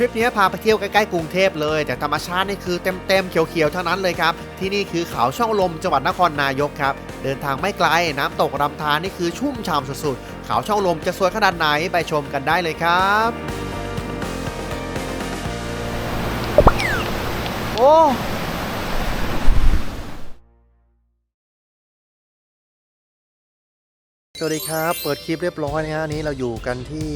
ทริปนี้พาไปเที่ยวใกล้ๆกรุงเทพเลย แต่ธรรมชาตินี่คือเต็มๆเขียวๆทั้งนั้นเลยครับ ที่นี่คือเขาช่องลมจังหวัดนครนายกครับ เดินทางไม่ไกลน้ำตกลำธารนี่คือชุ่มฉ่ำสุดๆเขาช่องลมจะสวยขนาดไหนไปชมกันได้เลยครับโอ้สวัสดีครับ เปิดคลิปเรียบร้อยนะฮะนี้เราอยู่กันที่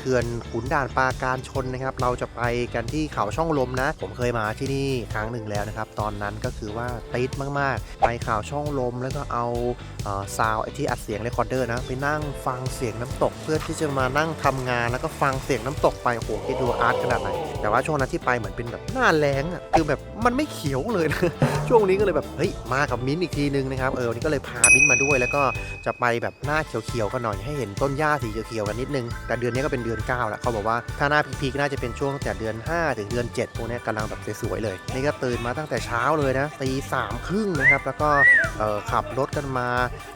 เขื่อนขุนด่านปราการชนนะครับ เราจะไปกันที่เขาช่องลมนะ ผมเคยมาที่นี่ครั้งหนึ่งแล้วนะครับ ตอนนั้นก็คือว่าติดมากๆ ไปเขาช่องลมแล้วก็เอาซาวที่อัดเสียงเรคคอร์เดอร์นะ ไปนั่งฟังเสียงน้ำตก เพื่อที่จะมานั่งทำงานแล้วก็ฟังเสียงน้ำตกไปโอ้โหคิดดูอาร์ตขนาดไหนแต่ว่าช่วงนั้นที่ไปเหมือนเป็นแบบหน้าแล้งอะคือแบบมันไม่เขียวเลยนะ ช่วงนี้ก็เลยแบบเฮ้ยมากับมิ้นอีกทีนึงนะครับเออวันนี้ก็เลยพามิ้นมาด้วย แล้วก็จะไปแบบหน้าเขียวๆกันหน่อยให้เห็นต้นหญ้าสีเขียวๆกันนิดนึง แต่เดือนนี้ก็เป็นเดือน9แล้วเขาบอกว่าถ้าหน้าพีคๆน่าจะเป็นช่วงตั้งแต่เดือน 5 ถึงเดือน 7พวกนี้กำลังแบบสวยๆเลย นี่ก็ตื่นมาตั้งแต่เช้าเลยนะตีสามครึ่งนะครับแล้วก็เออขับรถกันมา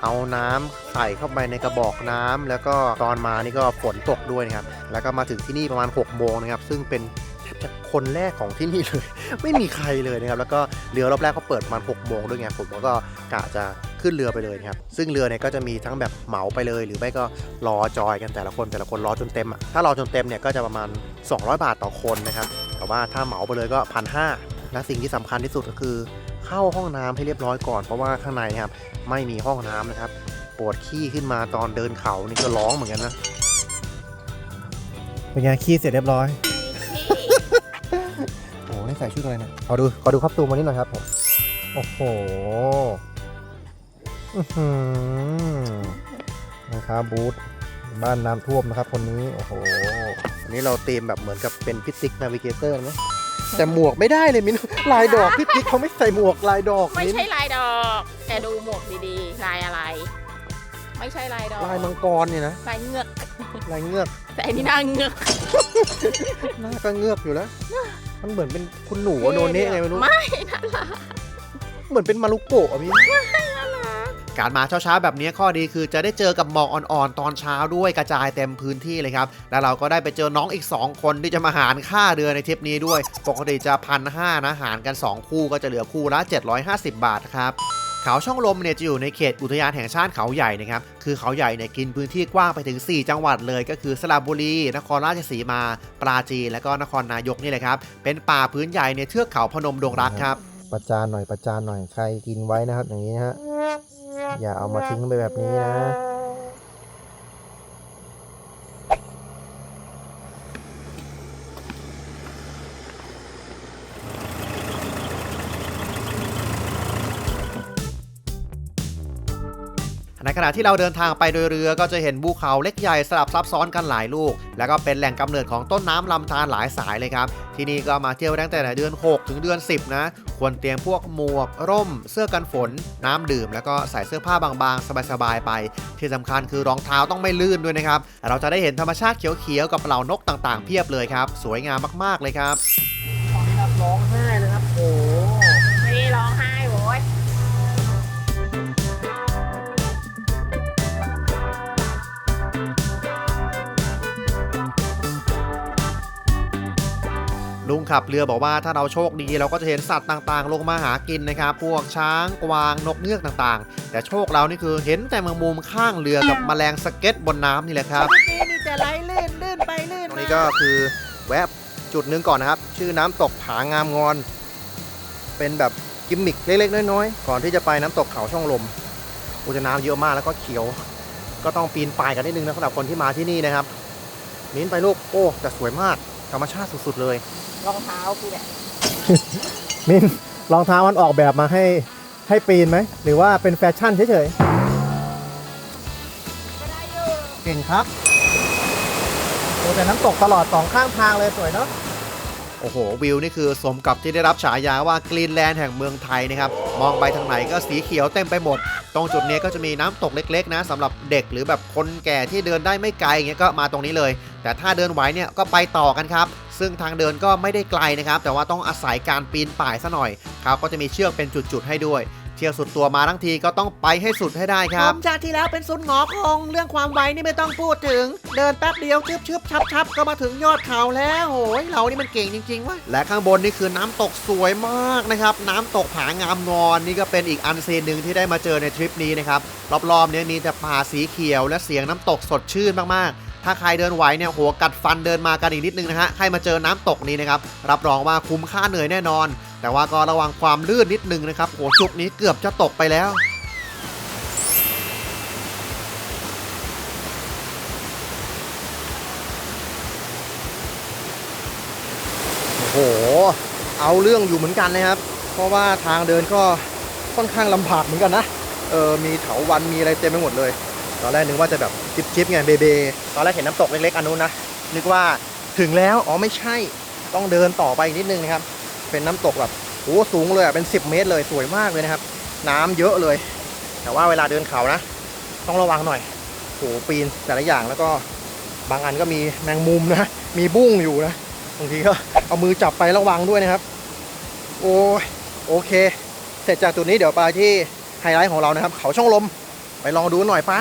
เอาน้ำใส่เข้าไปในกระบอกน้ำแล้วก็ตอนมานี่ก็ฝนตกด้วยนะครับแล้วก็มาถึงที่นี่ประมาณ6โมงนะครับซึ่งเป็น จะคนแรกของที่นี่เลย ไม่มีใครเลยนะครับ แล้วก็เรือรอบแรกเขาเปิดประมาณ6โมงด้วยไงผมก็กะจะขึ้นเรือไปเลยครับ ซึ่งเรือเนี่ยก็จะมีทั้งแบบเหมาไปเลย หรือไม่ก็รอจอยกันแต่ละคนแต่ละคนรอจนเต็มอะถ้ารอจนเต็มเนี่ยก็จะประมาณ 200 บาทต่อคนนะครับ แต่ว่าถ้าเหมาไปเลยก็พันห้าและสิ่งที่สำคัญที่สุดก็คือ เข้าห้องน้ำให้เรียบร้อยก่อนเพราะว่าข้างในนะครับไม่มีห้องน้ำนะครับปวดขี้ขึ้นมาตอนเดินเขานี่ก็ร้องเหมือนกันนะเป็นไงขี้เสร็จเรียบร้อย ใส่ชุดอะไรเนะขอดูขอดูครับตูมมานิดหน่อยครับผมโอ้โหอื้อหือนะครับบูธบ้านน้ำท่วมนะครับคนนี้โอ้โหอันนี้เราเตรียมแบบเหมือนกับเป็นพิติกนาวิเกเตอร์ไหมแต่หมวกไม่ได้เลยมิ้นลายดอกพิติกเขาไม่ใส่หมวกลายดอกไม่มิ้นใช่ลายดอก แต่ดูหมวกดีๆ ลายอะไร ไม่ใช่ลายดอกลายมังกรเนี่ยนะลายเงือกลายเงือกแต่อันนี้หน่าเงือกหน้าก็เงือกอยู่แล้ว มันเหมือนเป็นคุณหนูอะโนเน่ไงไม่รู้ ไม่น่ารักเหมือนเป็นมารุโกะอะพี่ การมาเช้าๆแบบนี้ข้อดีคือจะได้เจอกับหมอกอ่อนๆ ตอนเช้าด้วยกระจายเต็มพื้นที่เลยครับ แล้วเราก็ได้ไปเจอน้องอีก 2 คนที่จะมาหารค่าเรือในทริปนี้ด้วย ปกติจะพันห้านะหารกัน 2 คู่ก็จะเหลือคู่ละ 750 บาทครับ เขาช่องลมเนี่ยจะอยู่ในเขตอุทยานแห่งชาติเขาใหญ่นะครับ คือเขาใหญ่เนี่ยกินพื้นที่กว้างไปถึง 4 จังหวัดเลย ก็คือสระบุรี นครราชสีมา ปราจีน และก็นครนายกนี่แหละครับ เป็นป่าพื้นใหญ่ในเทือกเขาพนมดงรักครับ ประจานหน่อยประจานหน่อยใครกินไว้นะครับอย่างนี้ฮะ อย่าเอามาทิ้งไปแบบนี้นะ ในขณะที่เราเดินทางไปโดยเรือก็จะเห็นภูเขาเล็กใหญ่สลับซับซ้อนกันหลายลูก แล้วก็เป็นแหล่งกำเนิดของต้นน้ำลำธารหลายสายเลยครับ ที่นี่ก็มาเที่ยวตั้งแต่เดือน 6 ถึงเดือน 10 นะ ควรเตรียมพวกหมวก ร่ม เสื้อกันฝน น้ำดื่ม แล้วก็ใส่เสื้อผ้าบางๆ สบายๆไป ที่สำคัญคือรองเท้าต้องไม่ลื่นด้วยนะครับ เราจะได้เห็นธรรมชาติเขียวๆกับเหล่านกต่างๆเพียบเลยครับ สวยงามมากๆเลยครับ ลุงขับเรือบอกว่าถ้าเราโชคดีเราก็จะเห็นสัตว์ต่างๆ ลงมาหากินนะครับ พวกช้างกวางนกเงือกต่างๆ แต่โชคเรานี่คือเห็นแต่แมงมุมข้างเรือกับแมลงสเก็ตบนน้ำนี่แหละครับนี่จะไหลลื่นลื่นไปลื่นตรงนี้ก็คือแวะจุดหนึ่งก่อนนะครับ ชื่อน้ำตกผางามงอน เป็นแบบกิมมิคเล็กๆน้อยๆก่อนที่จะไปน้ำตกเขาช่องลมอุจน้ำเยอะมากแล้วก็เขียว ก็ต้องปีนป่ายกันนิดนึงนะสำหรับคนที่มาที่นี่นะครับมิ้นไปลูกโอ้แต่สวยมาก ธรรมชาติสุดๆเลย รองเท้ากูเนี่ยมินรองเท้ามันออกแบบมาให้ให้ปีนไหม หรือว่าเป็นแฟชั่นเฉยก็ได้อยู่เก่งครับๆโอ้แต่น้ำตกตลอดสองข้างทางเลยสวยเนาะ โอ้โหวิวนี่คือสมกับที่ได้รับฉายาว่ากรีนแลนด์แห่งเมืองไทยนะครับ มองไปทางไหนก็สีเขียวเต็มไปหมด ตรงจุดนี้ก็จะมีน้ำตกเล็กๆนะสำหรับเด็กหรือแบบคนแก่ที่เดินได้ไม่ไกลอย่างเงี้ยก็มาตรงนี้เลย แต่ถ้าเดินไหวเนี่ยก็ไปต่อกันครับ ซึ่งทางเดินก็ไม่ได้ไกลนะครับ แต่ว่าต้องอาศัยการปีนป่ายซะหน่อยเขาก็จะมีเชือกเป็นจุดๆให้ด้วย เที่ยวสุดตัวมาทั้งทีก็ต้องไปให้สุดให้ได้ครับผมจากที่แล้วเป็นสุดหงอคง เรื่องความไวนี่ไม่ต้องพูดถึง เดินแป๊บเดียวชึบชึบชับชับก็มาถึงยอดเขาแล้วโอ้ยเรานี่มันเก่งจริงๆวะและข้างบนนี่คือน้ำตกสวยมากนะครับ น้ำตกผางามงอนนี่ก็เป็นอีกอันซีนหนึ่งที่ได้มาเจอในทริปนี้นะครับรอบๆเนี้มีแต่ป่าสีเขียว และเสียงน้ำตกสดชื่นมากๆถ้าใครเดินไหวเนี่ยหัวกัดฟันเดินมากันอีกนิดนึงนะฮะ ใครมาเจอน้ำตกนี้นะครับ รับรองว่าคุ้มค่าเหนื่อยแน่นอน แต่ว่าก็ระวังความลื่นนิดนึงนะครับโหจุกนี้เกือบจะตกไปแล้วโอ้โห เอาเรื่องอยู่เหมือนกันนะครับ เพราะว่าทางเดินก็ค่อนข้างลำบากเหมือนกันนะ เออ มีเถาวันมีอะไรเต็มไปหมดเลย ตอนแรกนึกว่าจะแบบจิบๆไงเบเบ ตอนแรกเห็นน้ำตกเล็กๆอันนู้นนะ นึกว่าถึงแล้ว อ๋อไม่ใช่ ต้องเดินต่อไปอีกนิดนึงนะครับ เป็นน้ำตกแบบโอ้สูงเลยอะเป็น 10 เมตรเลยสวยมากเลยนะครับ น้ำเยอะเลย แต่ว่าเวลาเดินเขานะ ต้องระวังหน่อยโหปีนแต่ละอย่างแล้วก็บางอันก็มีแมงมุมนะ มีบุ้งอยู่นะบางทีก็เอามือจับไประวังด้วยนะครับ โอ้ยโอเค เสร็จจากจุดนี้เดี๋ยวไปที่ไฮไลท์ของเรานะครับ เขาช่องลมไปลองดูหน่อยไป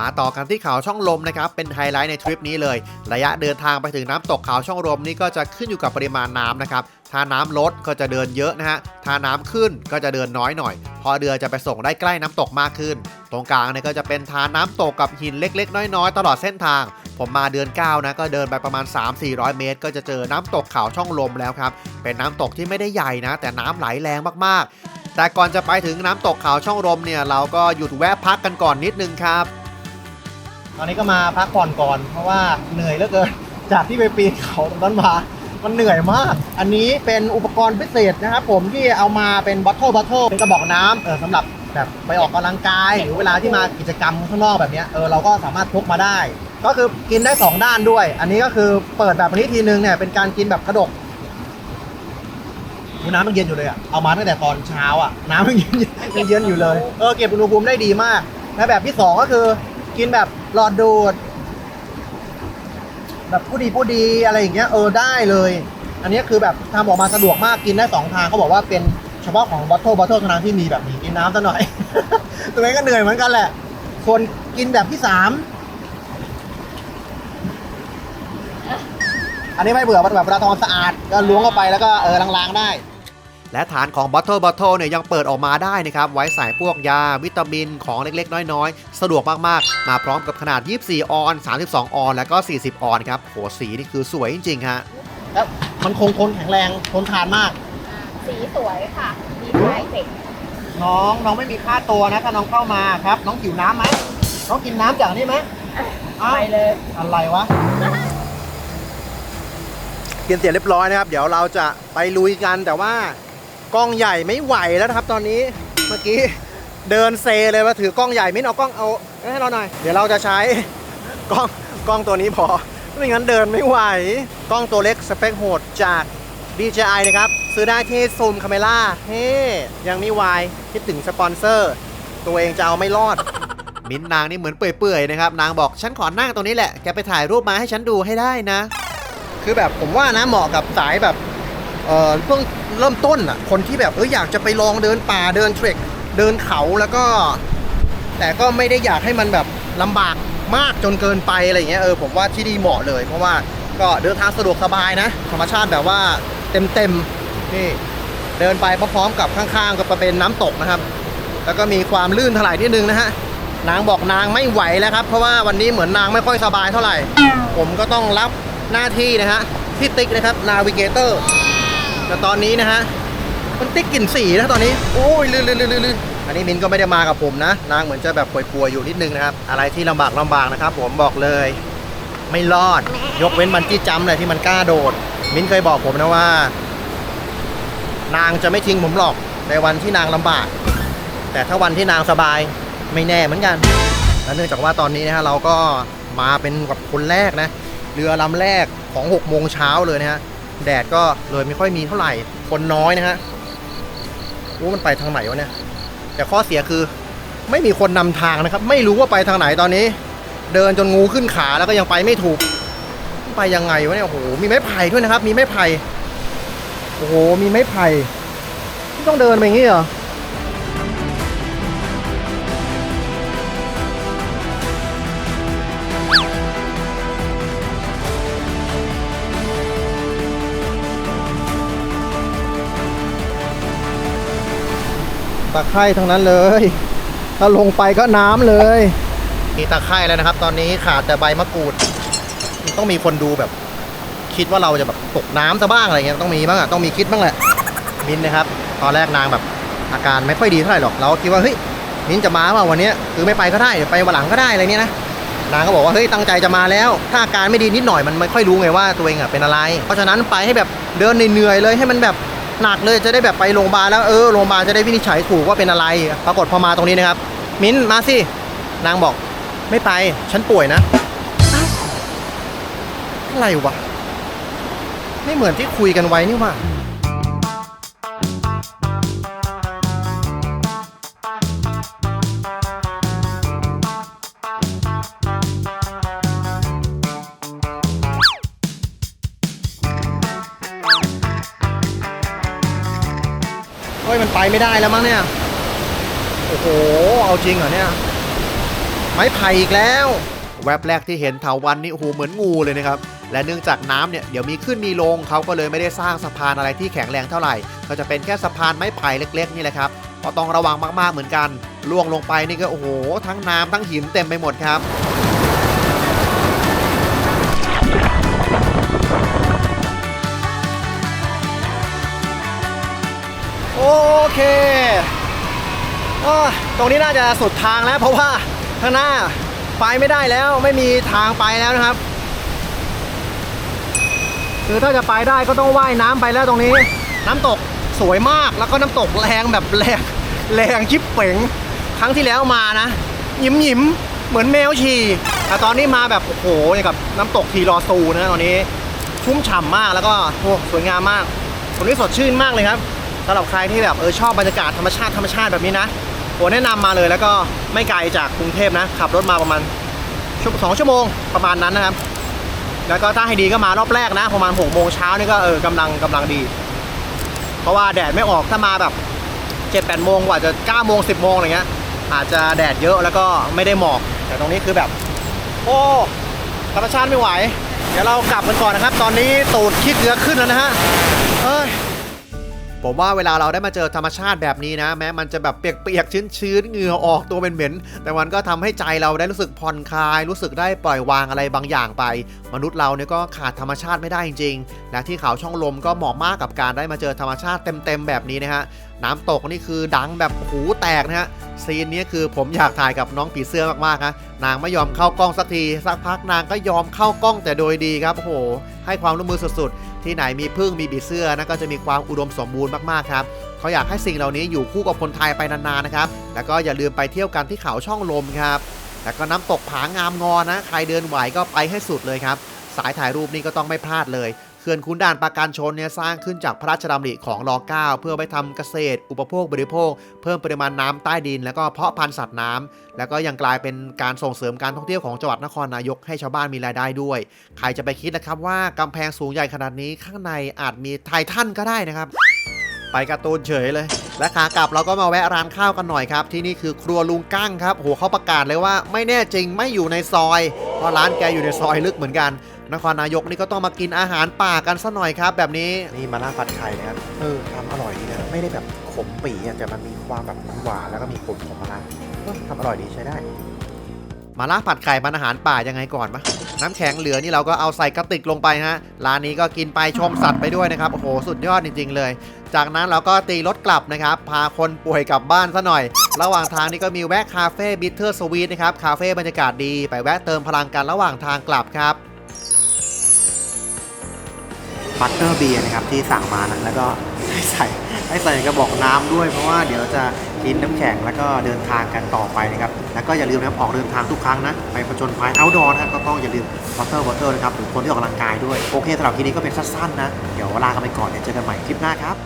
มาต่อกันที่เขาช่องลมนะครับ เป็นไฮไลท์ในทริปนี้เลย ระยะเดินทางไปถึงน้ำตกเขาช่องลมนี่ก็จะขึ้นอยู่กับปริมาณน้ำนะครับ ถ้าน้ำลดก็จะเดินเยอะนะฮะ ถ้าน้ำขึ้นก็จะเดินน้อยหน่อยเพอเรือจะไปส่งได้ใกล้น้ำตกมากขึ้น ตรงกลางเนี่ยก็จะเป็นทานน้ำตกกับหินเล็ก ๆ น้อยๆ ตลอดเส้นทาง ผมมาเดือน9นะก็เดินไปประมาณ 3-400 เมตร ก็จะเจอน้ำตกเขาช่องลมแล้วครับ เป็นน้ำตกที่ไม่ได้ใหญ่นะ แต่น้ำไหลแรงมากๆ แต่ก่อนจะไปถึงน้ำตกเขาช่องลมเนี่ยเราก็หยุดแวะพักกันก่อนนิดนึงครับ ตอนนี้ก็มาพักผ่อนก่อนเพราะว่าเหนื่อยเหลือเกินจากที่ไปปีนเขาตรงนั้นมา มันเหนื่อยมาก อันนี้เป็นอุปกรณ์พิเศษนะครับผมที่เอามาเป็นบอทเทิลบอทเทิลเป็นกระบอกน้ำเออสำหรับแบบไปออกกำลังกาย หรือเวลาที่มากิจกรรมข้างนอกแบบเนี้ยเออเราก็สามารถพกมาได้ ก็คือกินได้ 2 ด้านด้วย อันนี้ก็คือเปิดแบบนี้ทีนึงเนี่ยเป็นการกินแบบกระดกน้ำมันเย็นอยู่เลยอะเอามาตั้งแต่ตอนเช้าอะน้ำมันเย็นยังเย็นอยู่เลยเออเก็บอุณหภูมิได้ดีมากและแบบที่สองก็คือ กินแบบหลอดดูด แบบผู้ดีผู้ดีอะไรอย่างเงี้ยเออได้เลย อันนี้คือแบบทำออกมาสะดวกมากกินได้สองทางเขาบอกว่าเป็นเฉพาะของบอทเทิลบอทเทิลเท่านั้นที่มีแบบนี้กินน้ำซะหน่อย ตัวเองก็เหนื่อยเหมือนกันแหละ ส่วนกินแบบที่สามอันนี้ไม่เบื่อมันแบบเวลาทำความสะอาดก็ล้วงเข้าไปแล้วก็เออล้างๆได้ และฐานของ Bottle Bottle เนี่ยยังเปิดออกมาได้นะครับ ไว้ใส่พวกยาวิตามินของเล็กๆ น้อยๆ สะดวกมากๆ มาพร้อมกับขนาด 24 ออน 32 ออน และก็ 40 ออนครับโหสีนี่คือสวยจริงๆฮะแล้วมันคงทนแข็งแรงทนทานมาก สีสวยค่ะมีไฟเฟกน้องน้องไม่มีค่าตัวนะถ้าน้องเข้ามาครับ น้องหิวน้ำไหมน้องกินน้ำจากนี่ไหมอ้าวไปเลยอะไรวะกินเสร็จเรียบร้อยนะครับ เดี๋ยวเราจะไปลุยกันแต่ว่า กล้องใหญ่ไม่ไหวแล้วนะครับ ตอนนี้เมื่อกี้เดินเซเลยมาถือกล้องใหญ่ไม่เอากล้องเอาให้เราหน่อยเดี๋ยวเราจะใช้กล้องกล้องตัวนี้พอไม่งั้นเดินไม่ไหว กล้องตัวเล็กสเปคโหดจาก DJI นะครับ ซื้อได้ที่ซูมคาเมล่าเฮ้ยังไม่ไหวคิดถึงสปอนเซอร์ ตัวเองจะเอาไม่รอด มิ้นท์นางนี่เหมือนเปื่อยๆนะครับ นางบอกฉันขอนั่งตรงนี้แหละ แกไปถ่ายรูปมาให้ฉันดูให้ได้นะ คือแบบผมว่านะเหมาะกับสายแบบ เอ่อเพิ่งเริ่มต้นอะคนที่แบบเอออยากจะไปลองเดินป่าเดินเทรคเดินเขาแล้วก็ แต่ก็ไม่ได้อยากให้มันแบบลำบากมากจนเกินไปอะไรเงี้ยเออผมว่าที่ดีเหมาะเลย เพราะว่าก็เดินทางสะดวกสบายนะ ธรรมชาติแบบว่าเต็มเต็มๆนี่เดินไปพร้อมๆกับข้างๆ ก็เป็นน้ำตกนะครับ แล้วก็มีความลื่นถลายนิดนึงนะฮะนางบอกนางไม่ไหวแล้วครับ เพราะว่าวันนี้เหมือนนางไม่ค่อยสบายเท่าไหร่ ผมก็ต้องรับหน้าที่นะฮะพี่ติ๊กนะครับนาวิเกเตอร์ แต่ตอนนี้นะฮะมันติ๊กกลิ่นสีนะตอนนี้โอ้ยลื่นลื่นลื่นลื่นอันนี้มินก็ไม่ได้มากับผมนะ นางเหมือนจะแบบป่วยๆอยู่นิดนึงนะครับ อะไรที่ลำบากลำบากนะครับ ผมบอกเลย ไม่รอด ยกเว้นมันจี้จำเลยที่มันกล้าโดด มินเคยบอกผมนะว่า นางจะไม่ทิ้งผมหรอกในวันที่นางลำบาก แต่ถ้าวันที่นางสบายไม่แน่เหมือนกันและเนื่องจากว่าตอนนี้นะฮะเราก็มาเป็นกับคนแรกนะ เรือลำแรกของ6โมงเช้าเลยนะฮะ แดดก็เลยไม่ค่อยมีเท่าไหร่ คนน้อยนะฮะรู้มันไปทางไหนวะเนี่ย แต่ข้อเสียคือ ไม่มีคนนำทางนะครับ ไม่รู้ว่าไปทางไหนตอนนี้ เดินจนงูขึ้นขาแล้วก็ยังไปไม่ถูก ไปยังไงวะเนี่ยโอ้โหมีไม้ไผ่ด้วยนะครับ มีไม้ไผ่โอ้โหมีไม้ไผ่ที่ต้องเดินไปอย่างนี้เหรอ ตะไคร่ทั้งนั้นเลย ถ้าลงไปก็น้ำเลย มีตะไคร่แล้วนะครับ ตอนนี้ขาดแต่ใบมะกรูด ต้องมีคนดูแบบ คิดว่าเราจะแบบตกน้ำซะบ้างอะไรเงี้ยต้องมีบ้างอะต้องมีคิดบ้างแหละมินนะครับ ตอนแรกนางแบบอาการไม่ค่อยดีเท่าไหร่หรอกเราก็คิดว่าเฮ้ยมินจะมาเปล่าวันนี้คือไม่ไปก็ได้ไปวันหลังก็ได้อะไรเนี้ยนะนางก็บอกว่าเฮ้ยตั้งใจจะมาแล้ว ถ้าอาการไม่ดีนิดหน่อยมันไม่ค่อยรู้ไงว่าตัวเองอะเป็นอะไร เพราะฉะนั้นไปให้แบบเดินเหนื่อยๆเลยให้มันแบบ หนักเลยจะได้แบบไปโรงพยาบาลแล้วเออโรงพยาบาลจะได้วินิจฉัยถูกว่าเป็นอะไร ปรากฏพอมาตรงนี้นะครับ มิ้นมาสินางบอกไม่ไปฉันป่วยนะอะไรวะ ไม่เหมือนที่คุยกันไว้นี่ว่า ยมันไปไม่ได้แล้วมั้งเนี่ย โอ้โห เอาจริงเหรอเนี่ย ไม้ไผ่อีกแล้ว แวบแรกที่เห็นเถาวันนี่โอ้โหเหมือนงูเลยนะครับ และเนื่องจากน้ำเนี่ยเดี๋ยวมีขึ้นมีลงเขาก็เลยไม่ได้สร้างสะพานอะไรที่แข็งแรงเท่าไหร่ ก็จะเป็นแค่สะพานไม้ไผ่เล็ก ๆ นี่แหละครับก็ต้องระวังมากๆเหมือนกัน ล่วงลงไปนี่ก็โอ้โห ทั้งน้ำทั้งหินเต็มไปหมดครับ ตรงนี้น่าจะสุดทางแล้วเพราะว่าข้างหน้าไปไม่ได้แล้วไม่มีทางไปแล้วนะครับคือถ้าจะไปได้ก็ต้องว่ายน้ำไปแล้วตรงนี้ น้ำตกสวยมากแล้วก็น้ำตกแรงแบบแรงแรงชิบเป๋งครั้งที่แล้วมานะยิ้มยิ้มๆเหมือนแมวฉี่แต่ตอนนี้มาแบบโอ้โหอย่างกับน้ำตกทีรอซูนะตอนนี้ ชุ่มฉ่ำมากแล้วก็โอ้สวยงามมากตรงนี้สดชื่นมากเลยครับสำหรับใครที่แบบเออชอบบรรยากาศธรรมชาติธรรมชาติแบบนี้นะ ผมแนะนำมาเลยแล้วก็ไม่ไกลจากกรุงเทพนะ ขับรถมาประมาณชั่วสองชั่วโมงประมาณนั้นนะครับ แล้วก็ถ้าให้ดีก็มารอบแรกนะประมาณ6โมงเช้านี่ก็เออกำลังกำลังดี เพราะว่าแดดไม่ออกถ้ามาแบบ7 8โมงกว่าจะ9โมง10โมงอะไรเงี้ยอาจจะแดดเยอะแล้วก็ไม่ได้หมอก แต่ตรงนี้คือแบบ โอ้ธรรมชาติไม่ไหว เดี๋ยวเรากลับกันก่อนนะครับ ตอนนี้ตูดขี้เกลือขึ้นแล้วนะฮะเอ้ย ผมว่าเวลาเราได้มาเจอธรรมชาติแบบนี้นะ แม้มันจะแบบเปียกๆชื้นๆเหงื่อออกตัวเป็นเหม็นๆแต่มันก็ทำให้ใจเราได้รู้สึกผ่อนคลาย รู้สึกได้ปล่อยวางอะไรบางอย่างไป มนุษย์เราเนี่ยก็ขาดธรรมชาติไม่ได้จริงๆและที่เขาช่องลมก็เหมาะมากกับการได้มาเจอธรรมชาติเต็มๆแบบนี้นะฮะ น้ำตกนี่คือดังแบบหูแตกนะฮะซีนนี้คือผมอยากถ่ายกับน้องผีเสื้อมากๆนะนางไม่ยอมเข้ากล้องสักทีสักพักนางก็ยอมเข้ากล้องแต่โดยดีครับโอ้โหให้ความร่วมมือสุดๆ ที่ไหนมีพึ่งมีบีเสื้อนะก็จะมีความอุดมสมบูรณ์มากๆครับเขาอยากให้สิ่งเหล่านี้อยู่คู่กับคนไทยไปนานๆนะครับแล้วก็อย่าลืมไปเที่ยวกันที่เขาช่องลมครับแล้วก็น้ำตกผางามงอนะ ใครเดินไหวก็ไปให้สุดเลยครับ สายถ่ายรูปนี่ก็ต้องไม่พลาดเลย ขื่อนขุนด่านปราการชนเนี่ยสร้างขึ้นจากพระราชดำริของร9เพื่อไปทำเกษตร อุปโภคบริโภค เพิ่มปริมาณน้ำใต้ดิน แล้วก็เพาะพันธุ์สัตว์น้ำแล้วก็ยังกลายเป็นการส่งเสริมการท่องเที่ยวของจังหวัดนครนายกให้ชาวบ้านมีรายได้ด้วย ใครจะไปคิดนะครับว่ากำแพงสูงใหญ่ขนาดนี้ข้างในอาจมีไททันก็ได้นะครับไปการ์ตูนเฉยเลย และขากลับเราก็มาแวะร้านข้าวกันหน่อยครับ ที่นี่คือครัวลุงกั้งครับโหเขาประกาศเลยว่าไม่แน่จริงไม่อยู่ในซอย เพราะร้านแกอยู่ในซอยลึกเหมือนกัน นครนายกนี่ก็ต้องมากินอาหารป่ากันซะหน่อยครับ แบบนี้นี่มาล่าผัดไข่นะครับเออทำอร่อยดีนะไม่ได้แบบขมปีอะแต่มันมีความแบบหวานแล้วก็มีขมของมะระเออทำอร่อยดีใช้ได้มาล่าผัดไข่มันอาหารป่ายังไงก่อนปะน้ำแข็งเหลือนี่เราก็เอาใส่กระติกลงไปฮะ ร้านนี้ก็กินไปชมสัตว์ไปด้วยนะครับ โอ้โห สุดยอดจริง ๆ เลย จากนั้นเราก็ตีรถกลับนะครับ พาคนป่วยกลับบ้านซะหน่อย ระหว่างทางนี้ก็มีแวะคาเฟ่บิทเทอร์สวีทนะครับ คาเฟ่บรรยากาศดี ไปแวะเติมพลังกันระหว่างทางกลับครับ บัตเตอร์เบียร์นะครับที่สั่งมานะแล้วก็ให้ใส่ให้ใส่กระบอกน้ำด้วย เพราะว่าเดี๋ยวจะกินน้ำแข็งแล้วก็เดินทางกันต่อไปนะครับแล้วก็อย่าลืมนะครับออกเดินทางทุกครั้งนะไปผจญภัยเอาดอร์นะครับก็ต้องอย่าลืมวอเตอร์วอเตอร์นะครับหรือคนที่ออกกำลังกายด้วยโอเคสำหรับคลิปนี้ก็เป็นสั้นๆนะเดี๋ยวลากันไปก่อนเดี๋ยวเจอกันใหม่คลิปหน้าครับ